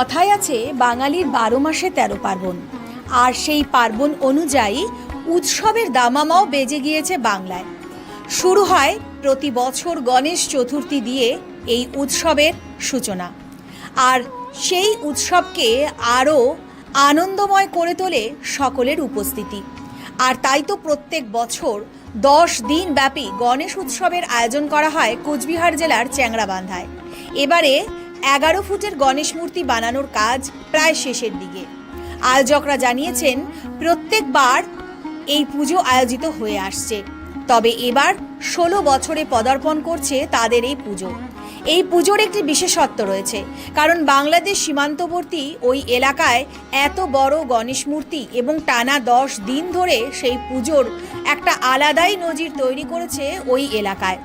কথায় আছে, বাঙালির বারো মাসে তেরো পার্বণ। আর সেই পার্বণ অনুযায়ী উৎসবের দামামাও বেজে গিয়েছে বাংলায়। শুরু হয় প্রতি বছর গণেশ চতুর্থী দিয়ে এই উৎসবের সূচনা। আর সেই উৎসবকে আরও আনন্দময় করে তোলে সকলের উপস্থিতি। আর তাই তো প্রত্যেক বছর দশ দিন ব্যাপী গণেশ উৎসবের আয়োজন করা হয় কোচবিহার জেলার চ্যাংড়াবান্ধায়। এবারে এগারো ফুটের গণেশ মূর্তি বানানোর কাজ প্রায় শেষের দিকে। আয়োজকরা জানিয়েছেন, প্রত্যেকবার এই পুজো আয়োজিত হয়ে আসছে। তবে এবার ষোলো বছরে পদার্পণ করছে তাদের এই পুজো। এই পুজোর একটি বিশেষত্ব রয়েছে, কারণ বাংলাদেশ সীমান্তবর্তী ওই এলাকায় এত বড় গণেশ মূর্তি এবং টানা দশ দিন ধরে সেই পুজোর একটা আলাদাই নজির তৈরি করেছে ওই এলাকায়।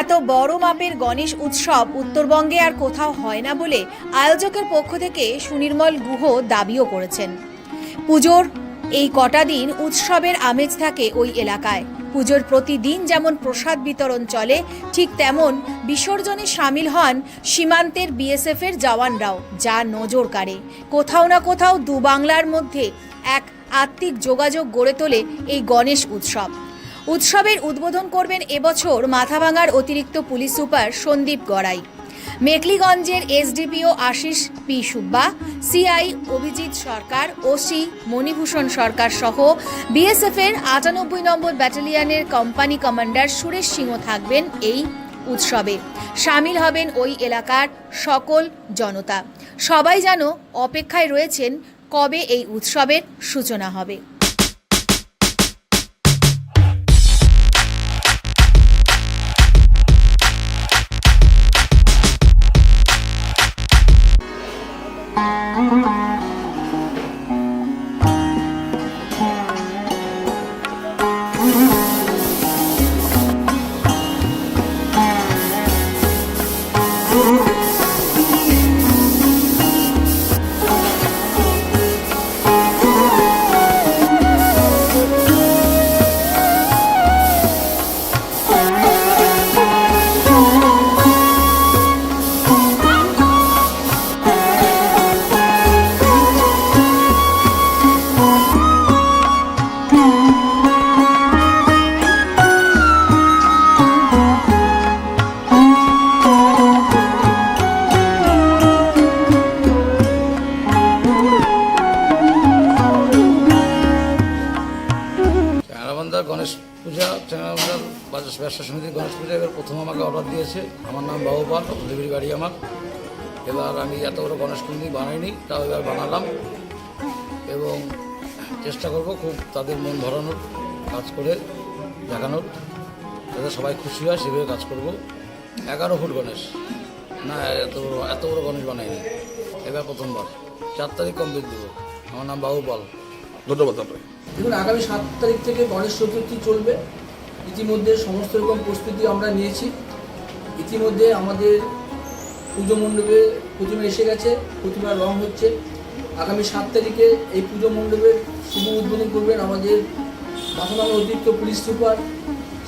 এত বড় মাপের গণেশ উৎসব উত্তরবঙ্গে আর কোথাও হয় না বলে আয়োজকের পক্ষ থেকে সুনির্মল গুহ দাবিও করেছেন। পুজোর এই কটা দিন উৎসবের আমেজ থাকে ওই এলাকায়। পুজোর প্রতিদিন যেমন প্রসাদ বিতরণ চলে, ঠিক তেমন বিসর্জনে সামিল হন সীমান্তের বিএসএফ এর জওয়ানরাও, যা নজর কাড়ে। কোথাও না কোথাও দু বাংলার মধ্যে এক আত্মিক যোগাযোগ গড়ে তোলে এই গণেশ উৎসব। উৎসবের উদ্বোধন করবেন এবছর মাথাভাঙার অতিরিক্ত police super Sandip Garai. মেকলিগঞ্জের SDPO Ashis P Subba, CI Abhijit Sarkar, OC Manibhushan Sarkar সহ বিএসএফের আটানব্বই নম্বর ব্যাটালিয়নের কোম্পানি কমান্ডার সুরেশ সিংহ থাকবেন এই উৎসবে। সামিল হবেন ওই এলাকার সকল জনতা। সবাই যেন অপেক্ষায় রয়েছেন কবে এই উৎসবের সূচনা হবে। ব্যবসা সমিতির গণেশ পূজা এবার প্রথম আমাকে অর্ডার দিয়েছে। আমার নাম বাবুপাল ডেলিভারি বাড়ি আমার। এবার আমি এত বড় গণেশ মন্দির বানাইনি তাও এবার বানালাম। এবং চেষ্টা করব খুব তাদের মন ভরানোর কাজ করে দেখানোর। যাতে সবাই খুশি হয় সেভাবে কাজ করব। এগারো ফুট গণেশ। না এত বড় এত বড় গণেশ বানাইনি। এবার প্রথমবার। চার তারিখ কমপ্লিট দেবো। আমার নাম বাবুপাল ধন্যবাদ আপনাকে। দেখুন আগামী সাত তারিখ থেকে গণেশ চতুর্থী চলবে। ইতিমধ্যে সমস্ত রকম প্রস্তুতি আমরা নিয়েছি। ইতিমধ্যে আমাদের পুজো মণ্ডপে প্রতিমা এসে গেছে প্রতিমার রং হচ্ছে। আগামী সাত তারিখে এই পুজো মণ্ডপের শুভ উদ্বোধন করবেন আমাদের মাথাভাঙা অতিরিক্ত পুলিশ সুপার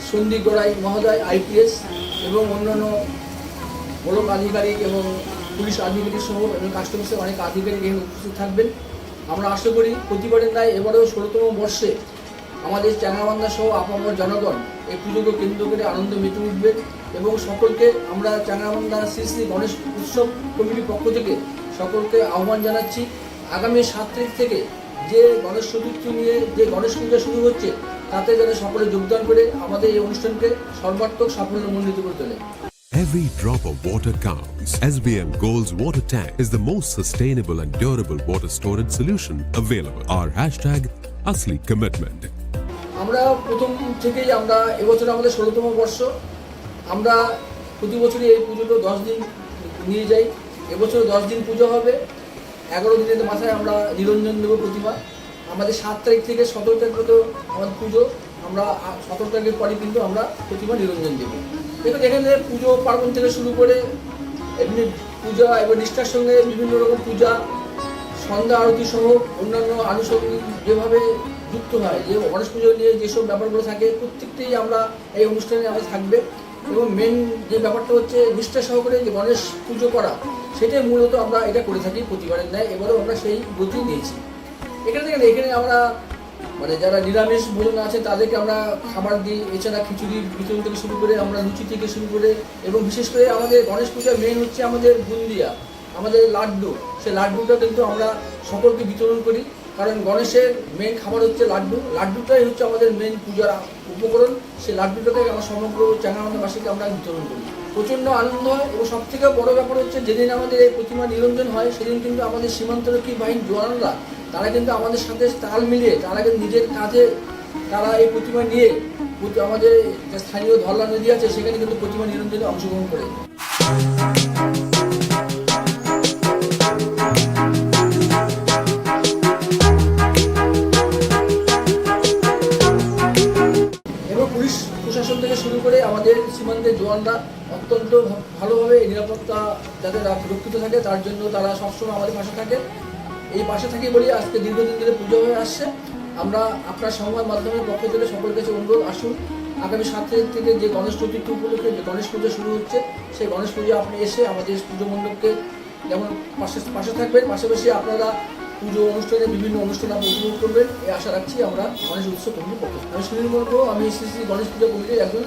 সন্দীপ গড়াই মহোদয়, আইপিএস এবং অন্যান্য ব্লক আধিকারিক এবং পুলিশ আধিকারিক সহ এবং কাস্টমার্সের অনেক আধিকারিক এখানে উপস্থিত থাকবেন। আমরা আশা করি প্রতিবারের ন্যায় এবারেও ষোলোতম বর্ষে আমাদের চ্যাংরাবান্ধা সহ আপামর জনগণ এই পুজোকে কেন্দ্র করে আনন্দ মেতে উঠবে এবং সকলকে আমরা চ্যাংরাবান্ধা শ্রী শ্রী গণেশ উৎসব কমিটির পক্ষ থেকে সকলকে আহ্বান জানাচ্ছি আগামী সাত তারিখ থেকে যে গণেশ চতুর্থী নিয়ে যে গণেশ পূজা শুরু হচ্ছে, তাতে যেন সকলে যোগদান করে আমাদের এই অনুষ্ঠানকে সর্বাত্মক সাফল্যমণ্ডিত করে তোলে Every drop of water counts. SBM Gold's water tank is the most sustainable and durable water storage solution available. Our hashtag, Asli Commitment. আমরা প্রথম থেকেই আমরা এবছর আমাদের ষোলোতম বর্ষ। আমরা প্রতি বছরই এই পুজোটা দশ দিন নিয়ে যাই। এবছর দশ দিন পুজো হবে। এগারো দিনের মাথায় আমরা নিরঞ্জন দেবো প্রতিমা। আমাদের সাত তারিখ থেকে সতেরো তারিখ পর্যন্ত আমাদের পুজো। আমরা সতেরো তারিখের পরে কিন্তু আমরা প্রতিমা নিরঞ্জন দেবো। দেখুন এখানে পুজো পার্বণ থেকে শুরু করে এমনি পূজা এবং নিষ্ঠার সঙ্গে বিভিন্ন রকম পূজা, সন্ধ্যা আরতি সহ অন্যান্য আনুষঙ্গিক যেভাবে যুক্ত হয় যে গণেশ পুজো নিয়ে যেসব ব্যাপারগুলো থাকে, প্রত্যেকটাই আমরা এই অনুষ্ঠানে আমরা থাকবে। এবং মেন যে ব্যাপারটা হচ্ছে নিষ্ঠা সহকারে যে গণেশ পুজো করা, সেটাই মূলত আমরা এটা করে থাকি প্রতিবারের ন্যায় এবারেও আমরা সেই গতি নিয়েছি এখানে দেখেন, এখানে আমরা মানে যারা নিরামিষ ভোজন আছে, তাদেরকে আমরা খাবার দিই, এছাড়া খিচুড়ি বিতরণ থেকে শুরু করে আমরা লুচি থেকে শুরু করে এবং বিশেষ করে আমাদের গণেশ পূজার মেন হচ্ছে আমাদের বুন্দিয়া, আমাদের লাড্ডু। সেই লাড্ডুটা কিন্তু আমরা সকলকে বিতরণ করি। কারণ গণেশের মেন খাবার হচ্ছে লাড্ডু। লাড্ডুটাই হচ্ছে আমাদের মেন পূজার উপকরণ। সেই লাড্ডুটাকে আমরা সমগ্র চ্যাংরাবাসীকে আমরা বিতরণ করি। প্রচণ্ড আনন্দ হয় এবং সব থেকে বড় ব্যাপার হচ্ছে, যেদিন আমাদের এই প্রতিমা নিরঞ্জন হয়, সেদিন কিন্তু আমাদের সীমান্তরক্ষী বাহিনী জওয়ানরা, তারা কিন্তু আমাদের সাথে তাল মিলিয়ে, তারা কিন্তু নিজের কাজে তারা এই প্রতিমা নিয়ে আমাদের স্থানীয় ধরলা নদী আছে, সেখানে কিন্তু প্রতিমা নিরঞ্জনে অংশগ্রহণ করে। জওয়ানরা অত্যন্ত ভালোভাবে এই নিরাপত্তা যাতে রা- সুরক্ষিত থাকে, তার জন্য তারা সবসময় আমাদের পাশে থাকে। এই পাশে থাকি বলি, আজকে দীর্ঘদিন ধরে পুজো হয়ে আসছে। আমরা আপনার সংবাদ মাধ্যমের পক্ষ থেকে সকলের কাছে অনুরোধ, আসুন। আগামী সাত তারিখ থেকে যে গণেশ চতুর্থী উপলক্ষে যে গণেশ পুজো শুরু হচ্ছে, সেই গণেশ পুজো আপনি এসে আমাদের পুজো মণ্ডপকে যেমন পাশে পাশে থাকবেন, পাশাপাশি আপনারা পুজো অনুষ্ঠানে বিভিন্ন অনুষ্ঠান আপনি উপভোগ করবেন। এই আশা রাখছি আমরা গণেশ উৎসব কমিটির পক্ষ আমি সুনীল মন্ডল আমি শ্রী গণেশ পুজো কমিটির একজন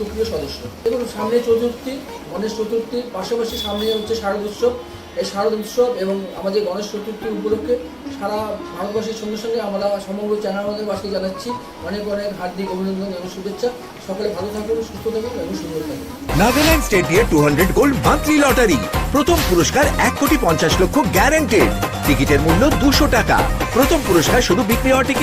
সক্রিয় সদস্য। এবং সামনে চতুর্থী, গণেশ চতুর্থী, পাশাপাশি সামনে হচ্ছে শারদ উৎসব। এই শারদ উৎসব এবং আমাদের গণেশ চতুর্থী উপলক্ষে সারা ভারতবর্ষের সঙ্গে সঙ্গে আমরা সমগ্র চ্যানেলবাসীকে বাসকে জানাচ্ছি। অনেক অনেক হার্দিক অভিনন্দন এবং শুভেচ্ছা। সকলে ভালো থাকুন, সুস্থ থাকুন এবং সুন্দর থাকুন। নাগাল্যান্ড স্টেট দিয়ে two hundred gold monthly lottery. প্রথম পুরস্কার এক কোটি পঞ্চাশ লক্ষ গ্যারান্টেড টিকিটের মূল্য দুশো টাকা। প্রথম পুরস্কার শুধু বিক্রি হওয়া টিকিট